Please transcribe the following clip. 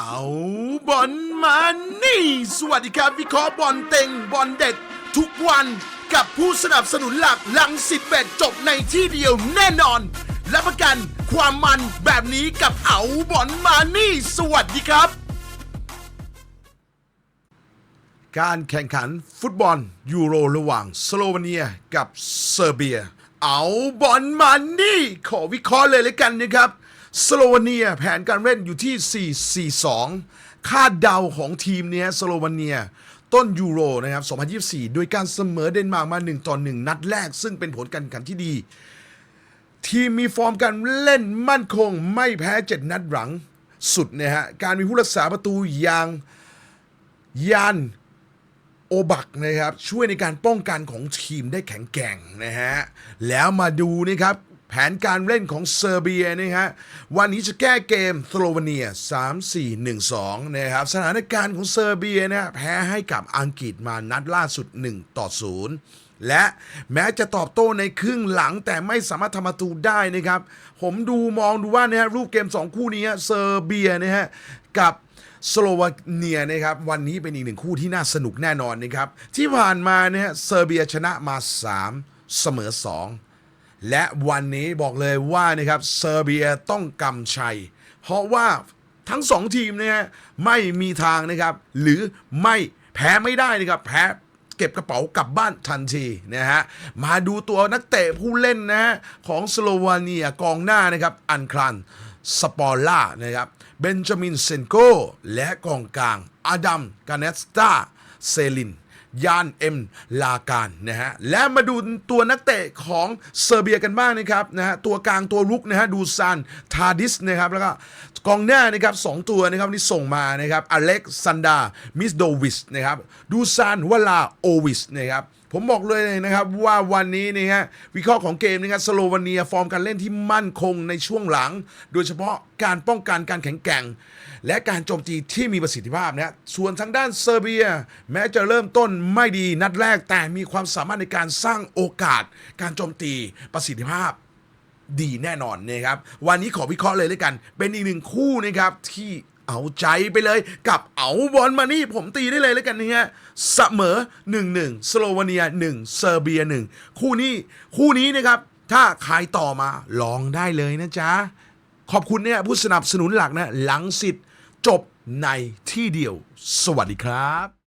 เอาบอลมานี่ สวัสดีครับวิเคราะห์บอลเต็งบอลเด็ด ทุกวันกับผู้สนับสนุนหลักลังสิตเบ็ดจบในที่เดียวแน่นอน รับประกันความมันแบบนี้กับเอาบอลมานี่ สวัสดีครับ การแข่งขันฟุตบอลยูโรระหว่างสโลวาเนียกับเซอร์เบีย เอาบอลมานี่ ขอวิเคราะห์เลยเลยกันนะครับ สโลวาเนียแผนการเล่นอยู่ที่ 4-4-2 คาดเดาของทีมเนี้ยสโลวาเนียต้นยูโรนะครับ 2024 โดยการเสมอเดนมาร์กมา 1 ต่อ 1 นัดแรก ซึ่งเป็นผลการแข่งขันที่ดี ทีมมีฟอร์มการเล่นมั่นคงไม่แพ้ 7 นัดหลังสุดนะฮะ การมีผู้รักษาประตูอย่างยานโอบักนะครับ ช่วยในการป้องกันของทีมได้แข็งแกร่งนะฮะ แล้วมาดูนะครับ แผนการเล่นของเซอร์เบียนะฮะวันนี้จะแก้เกมสโลวาเนีย 3-4-1-2นะครับสถานการณ์ของเซอร์เบียนะแพ้ให้กับอังกฤษมานัดล่าสุด 1 ต่อ 0 และแม้จะตอบโต้ในครึ่งหลังแต่ไม่สามารถทำประตูได้นะครับ ผมดูมองดูว่านะฮะรูปเกม 2 คู่นี้เซอร์เบียนะฮะกับสโลวาเนียนะครับวันนี้เป็นอีกหนึ่งคู่ที่น่าสนุกแน่นอนนะครับที่ผ่านมาเนี่ยเซอร์เบียชนะมา 3 เสมอ 2 และวันนี้บอกเลยว่านะครับเซอร์เบียต้องกำชัย เพราะว่าทั้งสองทีมเนี่ยไม่มีทางนะครับ หรือไม่แพ้ไม่ได้นะครับแพ้เก็บกระเป๋ากลับบ้านทันทีนะฮะมาดูตัวนักเตะผู้เล่นนะฮะของสโลวาเนียกองหน้านะครับอันคลันสปอลล่านะครับเบนจามินเซนโกและกองกลางอดัมกาเนสตาเซลิน ยานเอ็มลาการนะฮะและมาดูตัวนักเตะของเซอร์เบียกันบ้างนะครับนะฮะตัวกลางตัวลุกนะฮะดูซานทาดิสนะครับแล้วก็กองหน้านะครับสองตัวนะครับที่ส่งมานะครับอเล็กซานดามิสโดวิสนะครับดูซานวลาโอวิสนะครับ ผมบอกเลยนะครับว่าวันนี้นะฮะวิเคราะห์ของเกมนะครับสโลวาเนียฟอร์มการเล่นที่มั่นคงในช่วงหลัง โดยเฉพาะการป้องกันการแข็งแกร่ง และการโจมตีที่มีประสิทธิภาพนะส่วนทางด้านเซอร์เบีย แม้จะเริ่มต้นไม่ดีนัดแรกแต่มีความสามารถในการสร้างโอกาส การโจมตีประสิทธิภาพดีแน่นอนนะครับ วันนี้ขอวิเคราะห์เลยด้วยกัน เป็นอีกหนึ่งคู่นะครับที่ เอาใจไปเลยกับเอาบอลมานี่ผมตีได้เลยแล้วกันนะฮะเสมอ 1-1 สโลวาเนีย 1 เซอร์เบีย 1 คู่นี้คู่นี้นะครับ ถ้าขายต่อมาลองได้เลยนะจ๊ะ ขอบคุณเนี่ยผู้สนับสนุนหลักนะ หลังสิทธิ์จบในที่เดียว สวัสดีครับ